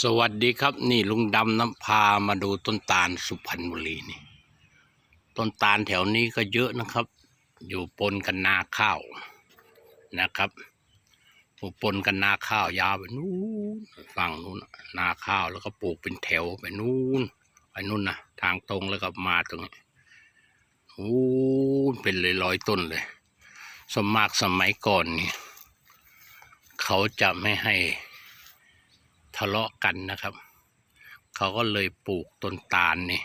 สวัสดีครับนี่ลุงดำน้ำพามาดูต้นตาลสุพรรณบุรีนี่ ต้นตาลแถวนี้ก็เยอะนะครับ อยู่ปนกันนาข้าวนะครับอยู่ปนกันนาข้าวยาวไปนู้นฝั่งนู้นนาข้าวแล้วก็ปลูกเป็นแถวไปนู้นไปนู้นนะทางตรงแล้วก็มาตรงนี้โอ้เป็นเลยร้อยต้นเลย สมมากสมัยก่อนนี่เขาจะไม่ให้ เลาะกันนะครับ เขาก็เลยปลูกต้นตาลนี่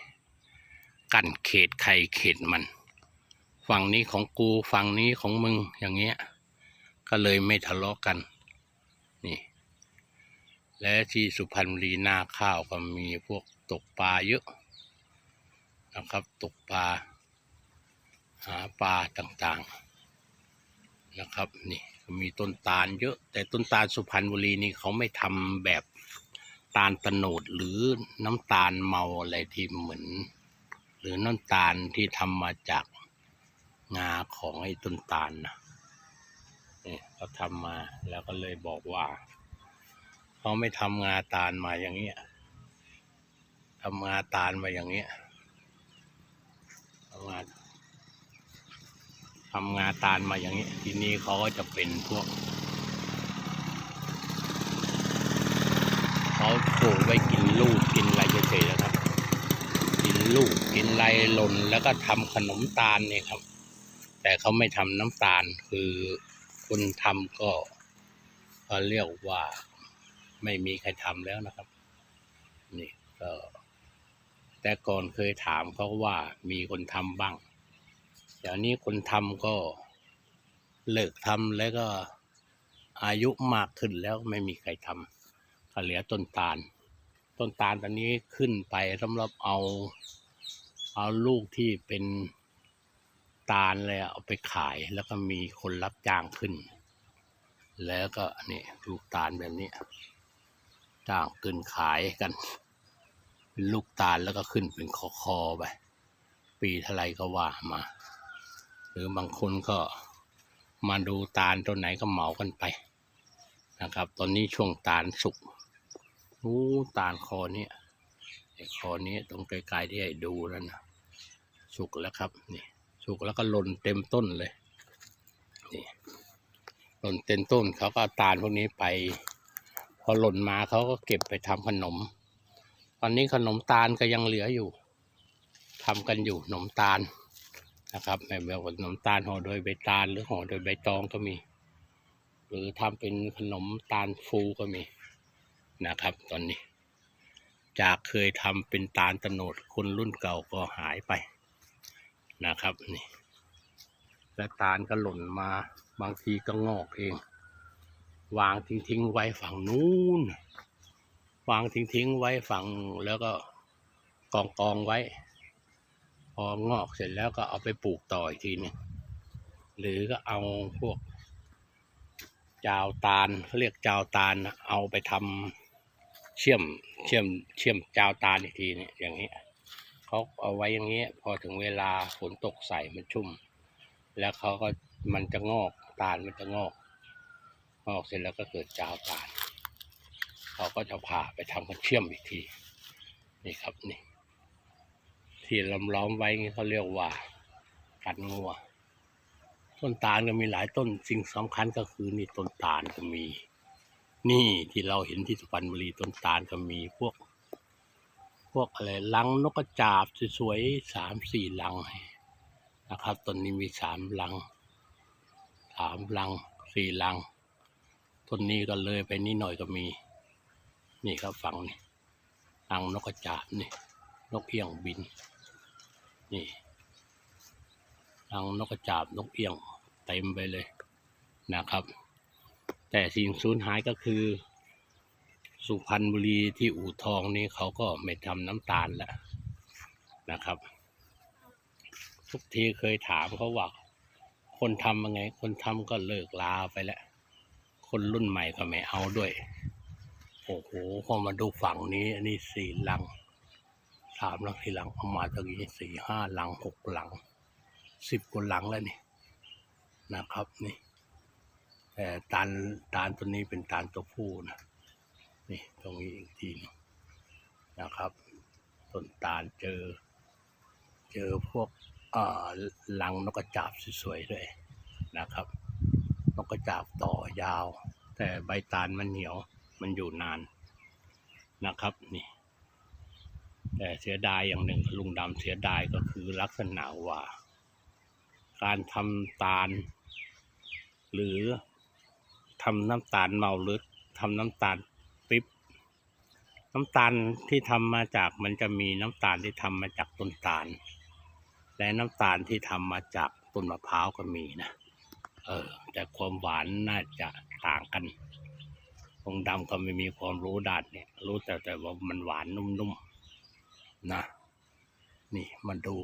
กั้นเขตใครเขตมัน ฝั่งนี้ของกูฝั่งนี้ของมึงอย่างเงี้ย ก็เลยไม่ทะเลาะกัน นี่ และที่สุพรรณบุรีนาข้าวก็มีพวกตกปลาเยอะนะครับ ตกปลาหาปลาต่างๆนะครับ นี่มีต้นตาลเยอะ แต่ต้นตาลสุพรรณบุรีนี่เขาไม่ทำแบบ ตาลตะโนดหรือน้ำตาลเมาอะไรที่เหมือน หรือน้ำตาลที่ทำมาจากงาของไอ้ต้นตาลนะนี่เขาทำมาแล้วก็เลยบอกว่าเขาไม่ทำงาตาลมาอย่างเงี้ยทำงาตาลมาอย่างเงี้ยทำงาทำงาตาลมาอย่างนี้ทีนี้เขาก็จะเป็นพวก เขาปลูกไว้กินลูกกินอะไรเฉยๆนะครับ กินลูกกินไรหล่นแล้วก็ทำขนมตาลเนี่ยครับ แต่เขาไม่ทำน้ำตาลคือคนทำก็ก็เรียกว่าไม่มีใครทำแล้วนะครับ นี่ก็แต่ก่อนเคยถามเขาว่ามีคนทำบ้างเดี๋ยวนี้คนทำก็เลิกทำแล้วก็อายุมากขึ้นแล้วไม่มีใครทำ ก็เหลือต้นตาล ต้นตาลตอนนี้ขึ้นไปสำหรับเอา เอาลูกที่เป็นตาลเลยเอาไปขายแล้วก็มีคนรับจ้างขึ้น แล้วก็นี่ลูกตาลแบบนี้จ้างขึ้นขายกัน เป็นลูกตาลแล้วก็ขึ้นเป็นคอคอไปปีเท่าไรก็ว่ามา หรือบางคนก็มาดูตาลต้นไหนก็เหมากันไปนะครับ ตอนนี้ช่วงตาลสุก นู้ตาลคอเนี้ยไอ้คอนี้ตรงไกลๆที่ให้ดูนั่นนะสุกแล้วครับนี่สุกแล้วก็หล่นเต็มต้นเลยนี่หล่นเต็มต้นเขาก็เอาตาลพวกนี้ไป พอหล่นมาเขาก็เก็บไปทำขนม ตอนนี้ขนมตาลก็ยังเหลืออยู่ทำกันอยู่ขนมตาลนะครับแบบแบบขนมตาลห่อโดยใบตาลหรือห่อโดยใบตองก็มี หรือทำเป็นขนมตาลฟูก็มี นะครับ ตอนนี้ จากเคยทำเป็นตาลตโนดคนรุ่นเก่าก็หายไปนะครับนี่และตาลก็หล่นมาบางทีก็งอกเอง วางทิ้งๆไว้ฝั่งนู้นวางทิ้งๆไว้ฝั่งแล้วก็กองกองไว้ พองอกเสร็จแล้วก็เอาไปปลูกต่ออีกทีหนึงหรือก็เอาพวกจาวตาลเขาเรียกจาวตาลเอาไปทำ เชื่อมเชื่อมเชื่อมจาวตาลอีกทีเนี่ยอย่างนี้เขาเอาไว้อย่างนี้พอถึงเวลาฝนตกใส่มันชุ่ม แล้วเขาก็มันจะงอกตาลมันจะงอก งอกเสร็จแล้วก็เกิดจาวตาลเขาก็จะผ่าไปทำกันเชื่อมอีกที นี่ครับนี่ ที่ล้อมล้อมๆไว้นี่เขาเรียกว่ากันงัวต้นตาลก็มีหลายต้นสิ่งสำคัญก็คือนี่ต้นตาลก็มี นี่ที่เราเห็นที่สุพรรณบุรีต้นตาลก็มีพวก พวกอะไรลังนกกระจาบสวยๆสามสี่ลังนะครับต้นนี้มีสามลังสามลังสี่ลังต้นนี้ก็เลยไปนิดหน่อยก็มี นี่ครับฝั่งนี่ลังนกกระจาบนี่นกเอี้ยงบิน นี่รังนกกระจาบนกเอี้ยงเต็มไปเลยนะครับ แต่สิ่งสูญหายก็คือ สุพรรณบุรีที่อู่ทองนี่เขาก็ไม่ทำน้ำตาลแล้วนะครับ ทุกทีเคยถามเขาว่าคนทำยังไง คนทำก็เลิกลาไปแล้ว คนรุ่นใหม่ก็ไม่เอาด้วย โอ้โหพอมาดูฝั่งนี้ อันนี้สี่หลังสามหลังสี่หลังเอามาตรงนี้สี่ห้าหลังหกหลังสิบกว่าลังแล้วนี่นะครับนี่ แต่ตาลตาลตัวนี้เป็นตาลตัวผู้นะนี่ตรงนี้อีกทีนนะครับต้นตาลเจอ เจอพวกเอ่อลังนกกระจาบสวยๆด้วยนะครับ นกกระจาบต่อยาว แต่ใบตาลมันเหนียวมันอยู่นานนะครับนี่ แต่เสียดายอย่างหนึ่งลุงดำเสียดายก็คือลักษณะว่า การทำตาล หรือ ทำน้ำตาลเมาหรือทำน้ำตาลปิ๊บน้ำตาลที่ทำมาจากมันจะมีน้ำตาลที่ทำมาจากต้นตาล และน้ำตาลที่ทำมาจากต้นมะพร้าวก็มีนะเออแต่ความหวานน่าจะต่างกันลุงดำก็ไม่มีความรู้ด้านเนี่ยรู้แต่แต่ว่ามันหวานนุ่มๆนะ นี่มาดู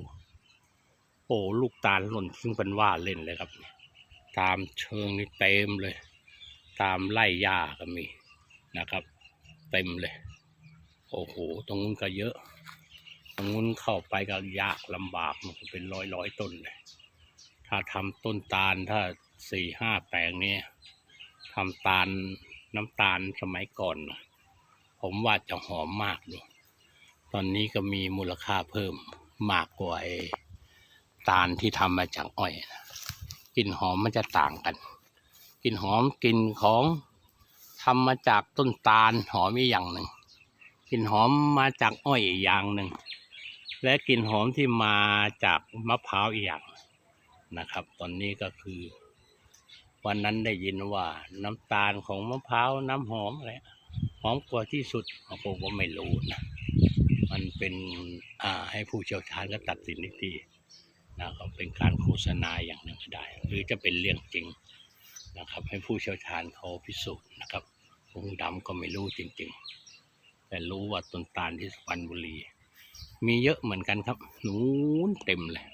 โอ้ลูกตาลหล่นซึ่งเป็นว่าเล่นเลยครับ ตามเชิงนี่เต็มเลย ตามไล่หญ้าก็มีนะครับ เต็มเลย โอ้โห ตรงนู้นก็เยอะ ตรงนู้นเข้าไปก็ยากลำบากมันเป็นร้อยร้อยต้นเลย ถ้าทำต้นตาลถ้าสี่ห้าแปลงนี้ทำตาลน้ำตาลสมัยก่อน ผมว่าจะหอมมากดูตอนนี้ก็มีมูลค่าเพิ่มมากกว่าไอตาลที่ทำมาจากอ้อยนะกลิ่นหอมมันจะต่างกัน กลิ่นหอมกลิ่นของทำมาจากต้นตาลหอมอีกอย่างหนึ่งกลิ่นหอมมาจากอ้อยอีกอย่างหนึ่งและกลิ่นหอมที่มาจากมะพร้าวอีกอย่างนะครับ ตอนนี้ก็คือ วันนั้นได้ยินว่าน้ำตาลของมะพร้าวน้ำหอมอะไรหอมกว่าที่สุดผมก็ไม่รู้นะมันเป็นอ่าให้ผู้เชี่ยวชาญก็ตัดสินอีกทีนะครับเป็นการโฆษณาอย่างหนึ่งก็ได้ หรือจะเป็นเรื่องจริง นะครับ ให้ผู้เชี่ยวชาญเขาพิสูจน์นะครับลุงดำก็ไม่รู้จริงๆ แต่รู้ว่าต้นตาลที่สุพรรณบุรี มีเยอะเหมือนกันครับนู้นเต็มเลย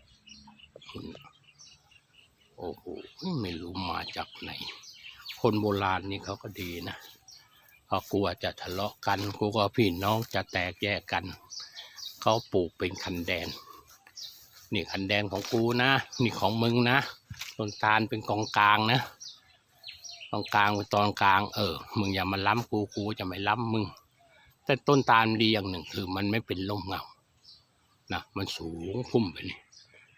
โอ้โหไม่รู้มาจากไหน คนโบราณนี่เขาก็ดีนะเขากลัวจะทะเลาะกันกลัวพี่น้องจะแตกแยกกัน เขาปลูกเป็นคันแดน นี่คันแดนของกูนะ นี่ของมึงนะต้นตาลเป็นกองกลางนะ กองกลางตอนกลาง เออ มึงอย่ามาล้ำกูกูจะไม่ล้ำมึง แต่ต้นตาลดีอย่างหนึ่งคือมันไม่เป็นร่มเงา นะ มันสูงพุ่มไปนี่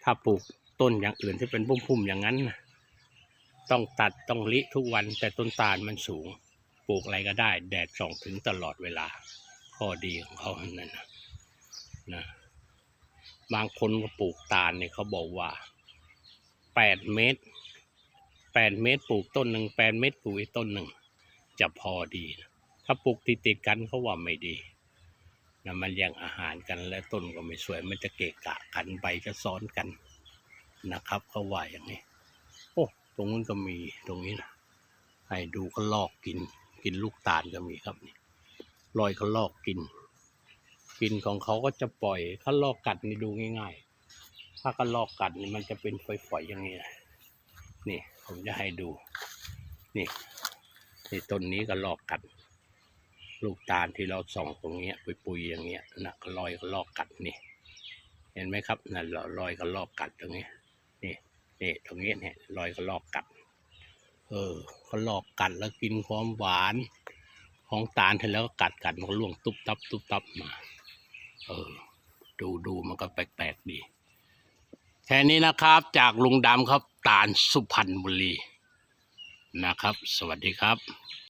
ถ้าปลูกต้นอย่างอื่นที่เป็นพุ่มๆอย่างนั้นนะต้องตัดต้องลิทุกวัน แต่ต้นตาลมันสูง ปลูกอะไรก็ได้ แดดส่องถึงตลอดเวลา ข้อดีของเขานั่นนะนะบางคนก็ปลูกตาลเนี่ยเขาบอกว่าแปดเมตร แปดเมตรปลูกต้นหนึ่งแปดเมตรปลูกอีกต้นหนึ่งจะพอดีนะถ้าปลูกติดติดๆกันเขาว่าไม่ดีนะมันแย่งอาหารกันและต้นก็ไม่สวย มันจะเกะกะกันใบจะซ้อนกันนะครับเขาว่าอย่างนี้ โอ้ตรงนู้นก็มีตรงนี้นะให้ดูก็ลอกกิน กินลูกตาลก็มีครับนี่ลอยก็ลอกกิน กินของเขาก็จะปล่อยถ้าลอกกัดนี่ดูง่าย ๆ ถ้าก็ลอกกัดนี่มันจะเป็นฝอยๆอย่างนี้นะนี่ ผมจะให้ดู นี่นี่ต้นนี้ก็ลอกกัด ลูกตาลที่เราส่องตรงเนี้ยปุยๆอย่างเงี้ยนะก็ลอยก็ลอกกัดนี่ เห็นไหมครับนั่นลอยก็ลอกกัดตรงนี้ นี่นี่ตรงนี้เนี่ยลอยก็ลอกกัด เออก็ลอกกัดแล้วกินความหวานของตาลเสร็จแล้วก็กัดกัดมันก็ล่วงตุบตับตุบตับมา เออ ดูดูมันก็แปลกๆดี ค่นี้นะครับจากลุงดำครับตาลสุพรรณบุรีนะครับ สวัสดีครับ